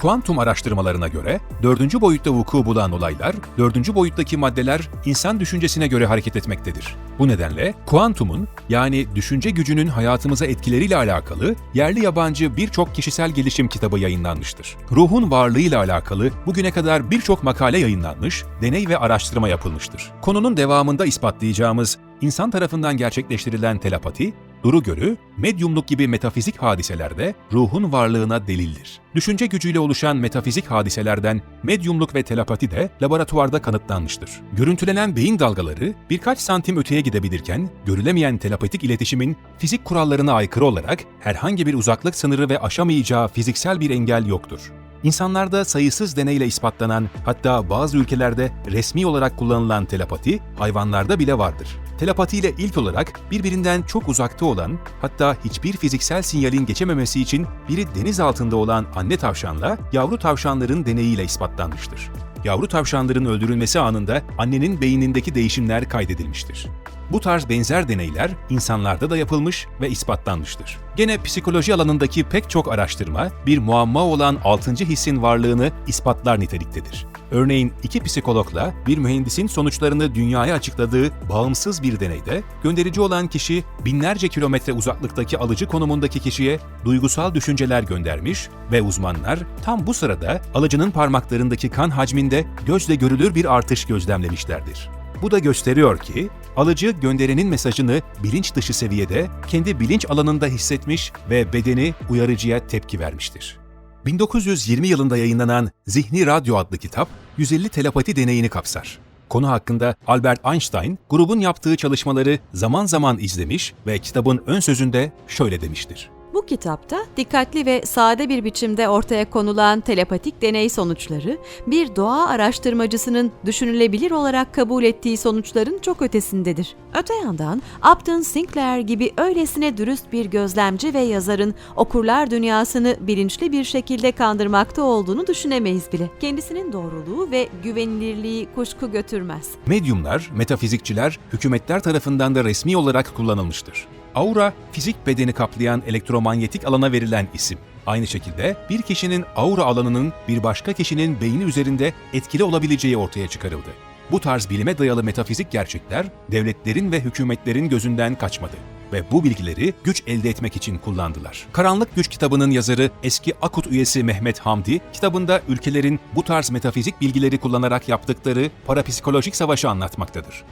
Kuantum araştırmalarına göre dördüncü boyutta vuku bulan olaylar, dördüncü boyuttaki maddeler insan düşüncesine göre hareket etmektedir. Bu nedenle kuantumun yani düşünce gücünün hayatımıza etkileriyle alakalı yerli yabancı birçok kişisel gelişim kitabı yayınlanmıştır. Ruhun varlığıyla alakalı bugüne kadar birçok makale yayınlanmış, deney ve araştırma yapılmıştır. Konunun devamında ispatlayacağımız insan tarafından gerçekleştirilen telepati, duru görü, medyumluk gibi metafizik hadiselerde ruhun varlığına delildir. Düşünce gücüyle oluşan metafizik hadiselerden medyumluk ve telepati de laboratuvarda kanıtlanmıştır. Görüntülenen beyin dalgaları birkaç santim öteye gidebilirken, görülemeyen telepatik iletişimin fizik kurallarına aykırı olarak herhangi bir uzaklık sınırı ve aşamayacağı fiziksel bir engel yoktur. İnsanlarda sayısız deneyle ispatlanan, hatta bazı ülkelerde resmi olarak kullanılan telepati, hayvanlarda bile vardır. Telepati ile ilk olarak birbirinden çok uzakta olan, hatta hiçbir fiziksel sinyalin geçememesi için biri deniz altında olan anne tavşanla yavru tavşanların deneyiyle ispatlanmıştır. Yavru tavşanların öldürülmesi anında annenin beynindeki değişimler kaydedilmiştir. Bu tarz benzer deneyler insanlarda da yapılmış ve ispatlanmıştır. Gene psikoloji alanındaki pek çok araştırma bir muamma olan altıncı hissin varlığını ispatlar niteliktedir. Örneğin iki psikologla bir mühendisin sonuçlarını dünyaya açıkladığı bağımsız bir deneyde gönderici olan kişi binlerce kilometre uzaklıktaki alıcı konumundaki kişiye duygusal düşünceler göndermiş ve uzmanlar tam bu sırada alıcının parmaklarındaki kan hacminde gözle görülür bir artış gözlemlemişlerdir. Bu da gösteriyor ki alıcı gönderenin mesajını bilinç dışı seviyede kendi bilinç alanında hissetmiş ve bedeni uyarıcıya tepki vermiştir. 1920 yılında yayınlanan Zihni Radyo adlı kitap 150 telepati deneyini kapsar. Konu hakkında Albert Einstein grubun yaptığı çalışmaları zaman zaman izlemiş ve kitabın ön sözünde şöyle demiştir. Bu kitapta dikkatli ve sade bir biçimde ortaya konulan telepatik deney sonuçları, bir doğa araştırmacısının düşünülebilir olarak kabul ettiği sonuçların çok ötesindedir. Öte yandan Upton Sinclair gibi öylesine dürüst bir gözlemci ve yazarın okurlar dünyasını bilinçli bir şekilde kandırmakta olduğunu düşünemeyiz bile. Kendisinin doğruluğu ve güvenilirliği kuşku götürmez. Medyumlar, metafizikçiler, hükümetler tarafından da resmi olarak kullanılmıştır. Aura, fizik bedeni kaplayan elektromanyetik alana verilen isim. Aynı şekilde bir kişinin aura alanının bir başka kişinin beyni üzerinde etkili olabileceği ortaya çıkarıldı. Bu tarz bilime dayalı metafizik gerçekler devletlerin ve hükümetlerin gözünden kaçmadı ve bu bilgileri güç elde etmek için kullandılar. Karanlık Güç kitabının yazarı eski Akut üyesi Mehmet Hamdi, kitabında ülkelerin bu tarz metafizik bilgileri kullanarak yaptıkları parapsikolojik savaşı anlatmaktadır.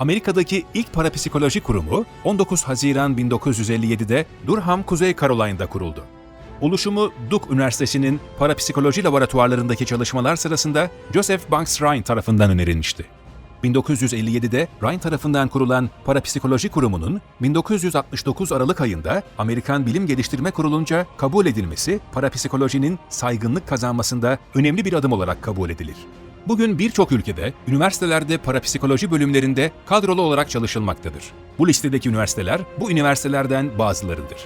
Amerika'daki ilk parapsikoloji kurumu 19 Haziran 1957'de Durham, Kuzey Carolina'da kuruldu. Oluşumu Duke Üniversitesi'nin parapsikoloji laboratuvarlarındaki çalışmalar sırasında Joseph Banks Rhine tarafından önerilmişti. 1957'de Rhine tarafından kurulan Parapsikoloji Kurumu'nun 1969 Aralık ayında Amerikan Bilim Geliştirme Kurulu'nca kabul edilmesi parapsikolojinin saygınlık kazanmasında önemli bir adım olarak kabul edilir. Bugün birçok ülkede, üniversitelerde parapsikoloji bölümlerinde kadrolu olarak çalışılmaktadır. Bu listedeki üniversiteler bu üniversitelerden bazılarıdır.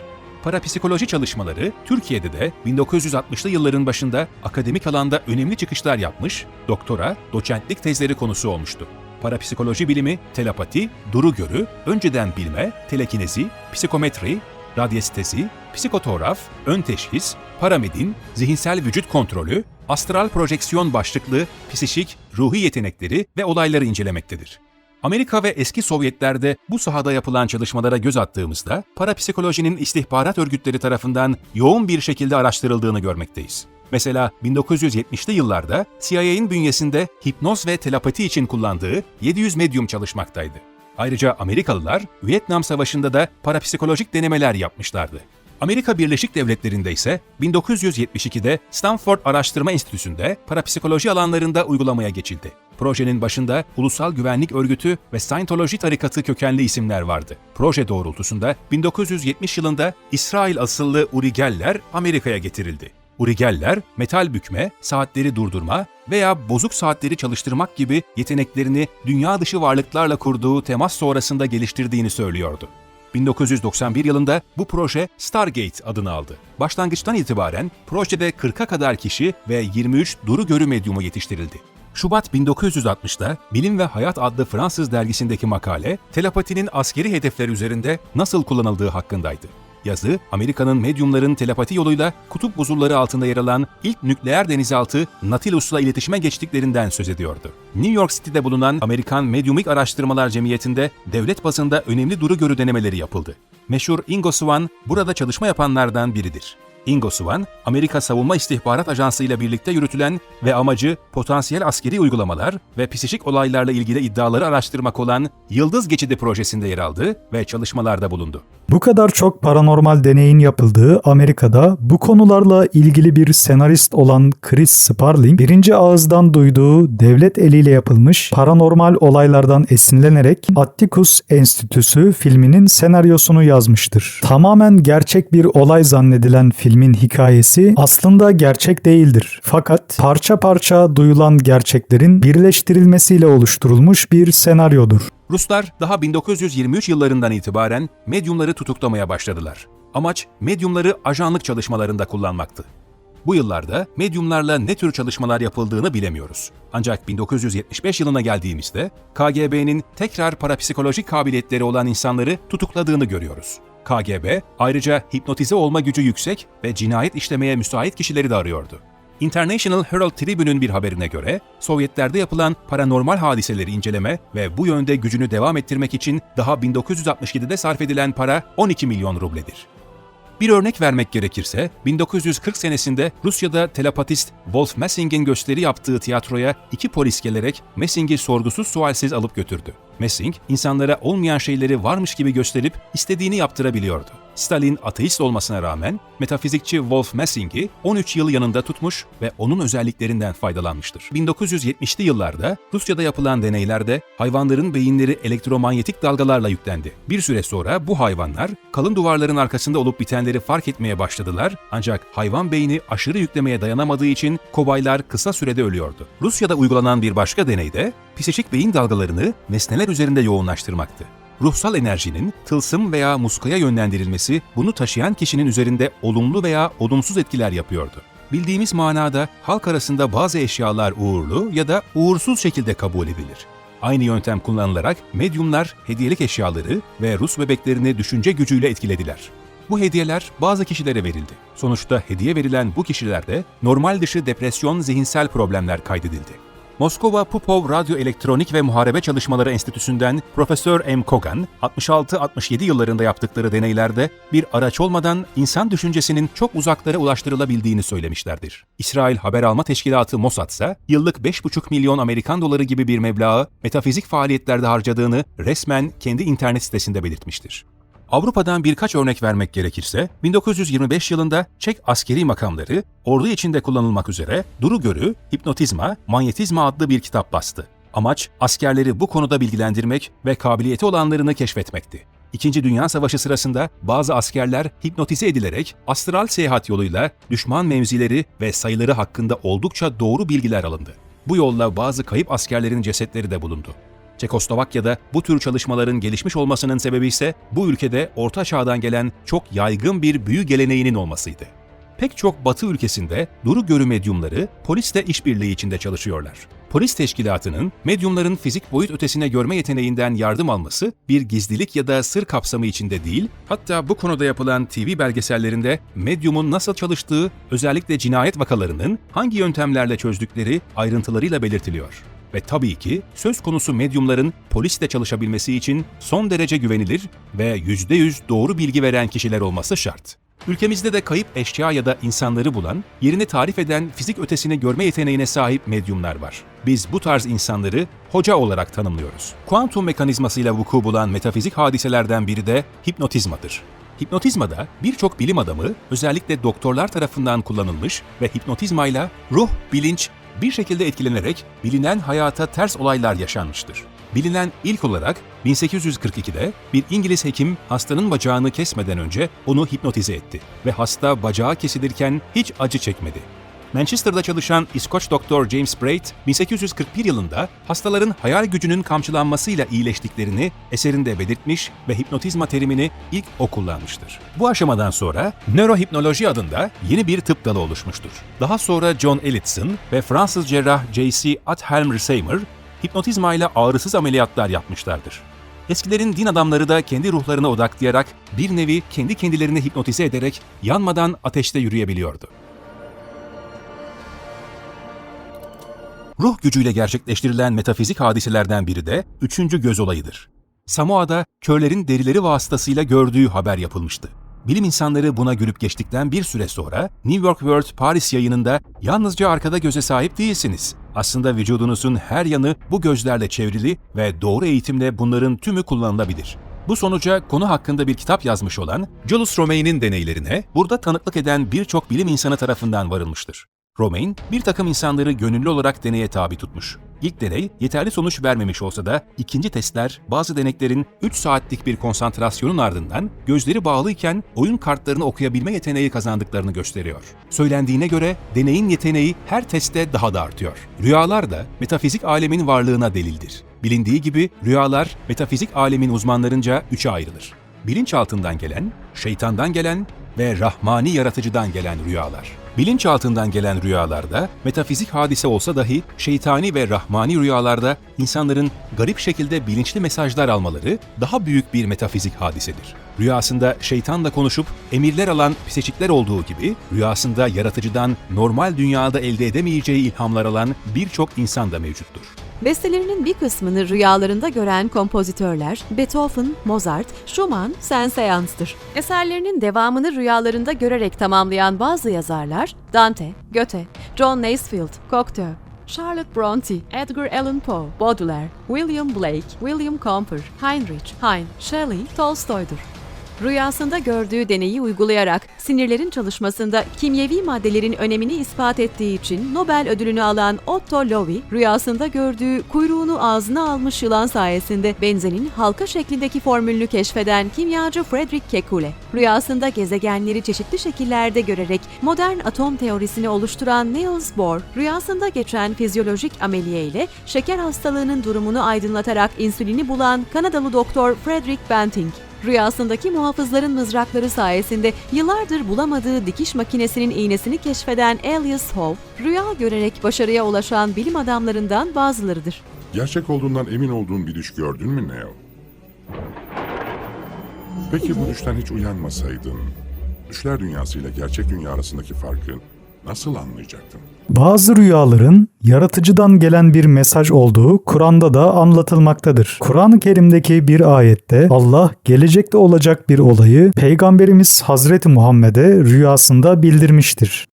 Parapsikoloji çalışmaları Türkiye'de de 1960'lı yılların başında akademik alanda önemli çıkışlar yapmış, doktora, doçentlik tezleri konusu olmuştu. Parapsikoloji bilimi, telepati, duru görü, önceden bilme, telekinezi, psikometri, radyestezi, psikotograf, ön teşhis, paramedin, zihinsel vücut kontrolü, astral projeksiyon başlıklı psişik, ruhi yetenekleri ve olayları incelemektedir. Amerika ve eski Sovyetler'de bu sahada yapılan çalışmalara göz attığımızda parapsikolojinin istihbarat örgütleri tarafından yoğun bir şekilde araştırıldığını görmekteyiz. Mesela 1970'li yıllarda CIA'nin bünyesinde hipnoz ve telepati için kullandığı 700 medyum çalışmaktaydı. Ayrıca Amerikalılar Vietnam Savaşı'nda da parapsikolojik denemeler yapmışlardı. Amerika Birleşik Devletleri'nde ise 1972'de Stanford Araştırma Enstitüsü'nde parapsikoloji alanlarında uygulamaya geçildi. Projenin başında Ulusal Güvenlik Örgütü ve Scientology tarikatı kökenli isimler vardı. Proje doğrultusunda 1970 yılında İsrail asıllı Uri Geller Amerika'ya getirildi. Uri Geller, metal bükme, saatleri durdurma veya bozuk saatleri çalıştırmak gibi yeteneklerini dünya dışı varlıklarla kurduğu temas sonrasında geliştirdiğini söylüyordu. 1991 yılında bu proje Stargate adını aldı. Başlangıçtan itibaren projede 40'a kadar kişi ve 23 duru görü medyumu yetiştirildi. Şubat 1960'da Bilim ve Hayat adlı Fransız dergisindeki makale, telepatinin askeri hedefler üzerinde nasıl kullanıldığı hakkındaydı. Yazı Amerika'nın medyumların telepati yoluyla kutup buzulları altında yer alan ilk nükleer denizaltı Nautilus'la iletişime geçtiklerinden söz ediyordu. New York City'de bulunan Amerikan Medyumik Araştırmalar Cemiyeti'nde devlet bazında önemli duru görü denemeleri yapıldı. Meşhur Ingo Swann burada çalışma yapanlardan biridir. Ingo Swann, Amerika Savunma İstihbarat Ajansı ile birlikte yürütülen ve amacı potansiyel askeri uygulamalar ve psikik olaylarla ilgili iddiaları araştırmak olan Yıldız Geçidi projesinde yer aldı ve çalışmalarda bulundu. Bu kadar çok paranormal deneyin yapıldığı Amerika'da bu konularla ilgili bir senarist olan Chris Sparling birinci ağızdan duyduğu devlet eliyle yapılmış paranormal olaylardan esinlenerek Atticus Enstitüsü filminin senaryosunu yazmıştır. Tamamen gerçek bir olay zannedilen filmin hikayesi aslında gerçek değildir. Fakat parça parça duyulan gerçeklerin birleştirilmesiyle oluşturulmuş bir senaryodur. Ruslar daha 1923 yıllarından itibaren medyumları tutuklamaya başladılar. Amaç medyumları ajanlık çalışmalarında kullanmaktı. Bu yıllarda medyumlarla ne tür çalışmalar yapıldığını bilemiyoruz. Ancak 1975 yılına geldiğimizde KGB'nin tekrar parapsikolojik kabiliyetleri olan insanları tutukladığını görüyoruz. KGB ayrıca hipnotize olma gücü yüksek ve cinayet işlemeye müsait kişileri de arıyordu. International Herald Tribune'ün bir haberine göre Sovyetlerde yapılan paranormal hadiseleri inceleme ve bu yönde gücünü devam ettirmek için daha 1967'de sarf edilen para 12 milyon rubledir. Bir örnek vermek gerekirse 1940 senesinde Rusya'da telepatist Wolf Messing'in gösteri yaptığı tiyatroya iki polis gelerek Messing'i sorgusuz sualsiz alıp götürdü. Messing, insanlara olmayan şeyleri varmış gibi gösterip istediğini yaptırabiliyordu. Stalin ateist olmasına rağmen metafizikçi Wolf Messing'i 13 yıl yanında tutmuş ve onun özelliklerinden faydalanmıştır. 1970'li yıllarda Rusya'da yapılan deneylerde hayvanların beyinleri elektromanyetik dalgalarla yüklendi. Bir süre sonra bu hayvanlar kalın duvarların arkasında olup bitenleri fark etmeye başladılar ancak hayvan beyni aşırı yüklemeye dayanamadığı için kobaylar kısa sürede ölüyordu. Rusya'da uygulanan bir başka deneyde psikik beyin dalgalarını nesneler üzerinde yoğunlaştırmaktı. Ruhsal enerjinin tılsım veya muskaya yönlendirilmesi bunu taşıyan kişinin üzerinde olumlu veya olumsuz etkiler yapıyordu. Bildiğimiz manada halk arasında bazı eşyalar uğurlu ya da uğursuz şekilde kabul edilir. Aynı yöntem kullanılarak medyumlar hediyelik eşyaları ve Rus bebeklerini düşünce gücüyle etkilediler. Bu hediyeler bazı kişilere verildi. Sonuçta hediye verilen bu kişilerde normal dışı depresyon, zihinsel problemler kaydedildi. Moskova Popov Radyo Elektronik ve Muharebe Çalışmaları Enstitüsü'nden Profesör M. Kogan, 66-67 yıllarında yaptıkları deneylerde bir araç olmadan insan düşüncesinin çok uzaklara ulaştırılabildiğini söylemişlerdir. İsrail Haber Alma Teşkilatı Mossad ise yıllık 5,5 milyon Amerikan doları gibi bir meblağı metafizik faaliyetlerde harcadığını resmen kendi internet sitesinde belirtmiştir. Avrupa'dan birkaç örnek vermek gerekirse, 1925 yılında Çek askeri makamları ordu içinde kullanılmak üzere Duru Görü, Hipnotizma, Manyetizma adlı bir kitap bastı. Amaç askerleri bu konuda bilgilendirmek ve kabiliyeti olanlarını keşfetmekti. İkinci Dünya Savaşı sırasında bazı askerler hipnotize edilerek astral seyahat yoluyla düşman mevzileri ve sayıları hakkında oldukça doğru bilgiler alındı. Bu yolla bazı kayıp askerlerin cesetleri de bulundu. Çekoslovakya'da bu tür çalışmaların gelişmiş olmasının sebebi ise bu ülkede Orta Çağ'dan gelen çok yaygın bir büyü geleneğinin olmasıydı. Pek çok Batı ülkesinde duru görü medyumları polisle işbirliği içinde çalışıyorlar. Polis teşkilatının medyumların fizik boyut ötesine görme yeteneğinden yardım alması bir gizlilik ya da sır kapsamı içinde değil, hatta bu konuda yapılan TV belgesellerinde medyumun nasıl çalıştığı, özellikle cinayet vakalarının hangi yöntemlerle çözdükleri ayrıntılarıyla belirtiliyor. Ve tabii ki söz konusu medyumların polisle çalışabilmesi için son derece güvenilir ve %100 doğru bilgi veren kişiler olması şart. Ülkemizde de kayıp eşya ya da insanları bulan, yerini tarif eden fizik ötesini görme yeteneğine sahip medyumlar var. Biz bu tarz insanları hoca olarak tanımlıyoruz. Kuantum mekanizmasıyla vuku bulan metafizik hadiselerden biri de hipnotizmadır. Hipnotizmada birçok bilim adamı özellikle doktorlar tarafından kullanılmış ve hipnotizmayla ruh, bilinç bir şekilde etkilenerek bilinen hayata ters olaylar yaşanmıştır. Bilinen ilk olarak 1842'de bir İngiliz hekim hastanın bacağını kesmeden önce onu hipnotize etti ve hasta bacağı kesilirken hiç acı çekmedi. Manchester'da çalışan İskoç doktor James Braid, 1841 yılında hastaların hayal gücünün kamçılanmasıyla iyileştiklerini eserinde belirtmiş ve hipnotizma terimini ilk o kullanmıştır. Bu aşamadan sonra nörohipnoloji adında yeni bir tıp dalı oluşmuştur. Daha sonra John Elliotson ve Fransız cerrah J.C. Athelm Risseimer hipnotizma ile ağrısız ameliyatlar yapmışlardır. Eskilerin din adamları da kendi ruhlarına odaklayarak bir nevi kendi kendilerini hipnotize ederek yanmadan ateşte yürüyebiliyordu. Ruh gücüyle gerçekleştirilen metafizik hadiselerden biri de üçüncü göz olayıdır. Samoa'da körlerin derileri vasıtasıyla gördüğü haber yapılmıştı. Bilim insanları buna gülüp geçtikten bir süre sonra New York World Paris yayınında yalnızca arkada göze sahip değilsiniz. Aslında vücudunuzun her yanı bu gözlerle çevrili ve doğru eğitimle bunların tümü kullanılabilir. Bu sonuca konu hakkında bir kitap yazmış olan Jules Romein'in deneylerine burada tanıklık eden birçok bilim insanı tarafından varılmıştır. Romain, bir takım insanları gönüllü olarak deneye tabi tutmuş. İlk deney yeterli sonuç vermemiş olsa da ikinci testler bazı deneklerin 3 saatlik bir konsantrasyonun ardından gözleri bağlıyken oyun kartlarını okuyabilme yeteneği kazandıklarını gösteriyor. Söylendiğine göre deneyin yeteneği her testte daha da artıyor. Rüyalar da metafizik alemin varlığına delildir. Bilindiği gibi rüyalar metafizik alemin uzmanlarınca üçe ayrılır. Bilinçaltından gelen, şeytandan gelen ve rahmani yaratıcıdan gelen rüyalar. Bilinçaltından gelen rüyalarda metafizik hadise olsa dahi şeytani ve rahmani rüyalarda insanların garip şekilde bilinçli mesajlar almaları daha büyük bir metafizik hadisedir. Rüyasında şeytanla konuşup emirler alan pseçikler olduğu gibi rüyasında yaratıcıdan normal dünyada elde edemeyeceği ilhamlar alan birçok insan da mevcuttur. Bestelerinin bir kısmını rüyalarında gören kompozitörler Beethoven, Mozart, Schumann, Saint-Saëns'tır. Eserlerinin devamını rüyalarında görerek tamamlayan bazı yazarlar Dante, Goethe, John Naisbitt, Cocteau, Charlotte Bronte, Edgar Allan Poe, Baudelaire, William Blake, William Cowper, Heinrich Heine, Shelley, Tolstoy'dur. Rüyasında gördüğü deneyi uygulayarak sinirlerin çalışmasında kimyevi maddelerin önemini ispat ettiği için Nobel ödülünü alan Otto Lowy, rüyasında gördüğü kuyruğunu ağzına almış yılan sayesinde benzenin halka şeklindeki formülünü keşfeden kimyacı Friedrich Kekulé, rüyasında gezegenleri çeşitli şekillerde görerek modern atom teorisini oluşturan Niels Bohr, rüyasında geçen fizyolojik ameliye ile şeker hastalığının durumunu aydınlatarak insülini bulan Kanadalı doktor Frederick Banting, Rüyasındaki muhafızların mızrakları sayesinde yıllardır bulamadığı dikiş makinesinin iğnesini keşfeden Elias Howe, rüya görerek başarıya ulaşan bilim adamlarından bazılarıdır. Gerçek olduğundan emin olduğun bir düş gördün mü Neo? Peki bu düşten hiç uyanmasaydın, düşler dünyasıyla gerçek dünya arasındaki farkı nasıl anlayacaktın? Bazı rüyaların yaratıcıdan gelen bir mesaj olduğu Kur'an'da da anlatılmaktadır. Kur'an-ı Kerim'deki bir ayette Allah gelecekte olacak bir olayı Peygamberimiz Hazreti Muhammed'e rüyasında bildirmiştir.